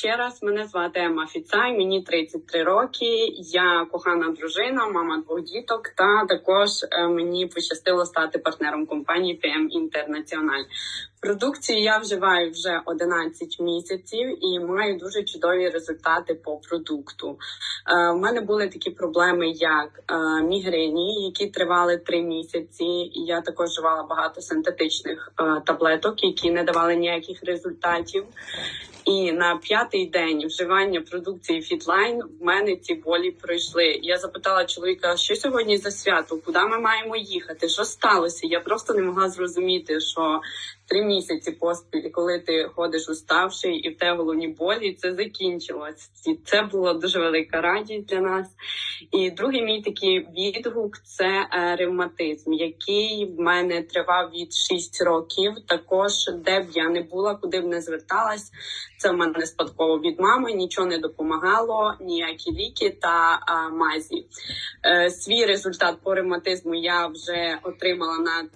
Ще раз мене звати Ема Фіцай, мені 33 роки. Я кохана дружина, мама двох діток. Та також е, мені пощастило стати партнером компанії PM International. Продукцію я вживаю вже 11 місяців і маю дуже чудові результати по продукту. Е, У мене були такі проблеми, як е, мігрені, які тривали 3 місяці. Я також вживала багато синтетичних е, таблеток, які не давали ніяких результатів. І на п'ятий день вживання продукції Фітлайн в мене ці болі пройшли. Я запитала чоловіка, що сьогодні за свято, куди ми маємо їхати? Що сталося? Я просто не могла зрозуміти, що три місяці поспіль, коли ти ходиш уставший і в те головні болі, це закінчилось. І це була дуже велика радість для нас. І другий мій такий відгук це е, ревматизм, який в мене тривав від 6 років. Також де б я не була, куди б не зверталась. Це в мене спадково від мами, нічого не допомагало, ніякі ліки та а, мазі. Е, свій результат по ревматизму я вже отримала на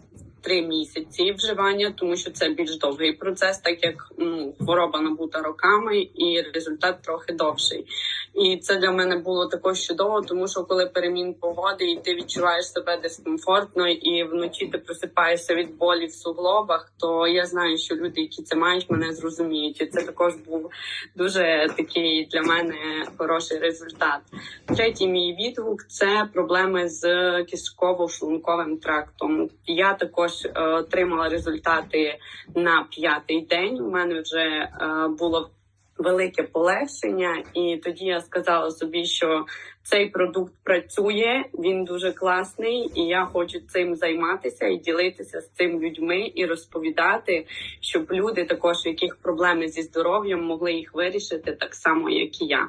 три місяці вживання, тому що це більш довгий процес, так як ну, хвороба набута роками, і результат трохи довший. І це для мене було також чудово, тому що коли перемін погоди, і ти відчуваєш себе дискомфортно, і вночі ти просипаєшся від болі в суглобах, то я знаю, що люди, які це мають, мене зрозуміють. І це також був дуже такий для мене хороший результат. Третій мій відгук це проблеми з кишково-шлунковим трактом. Я також е, отримала результати на п'ятий день. У мене вже е, було велике полегшення, і тоді я сказала собі, що цей продукт працює, він дуже класний, і я хочу цим займатися і ділитися з цим людьми і розповідати, щоб люди, також яких проблеми зі здоров'ям, могли їх вирішити так само, як і я.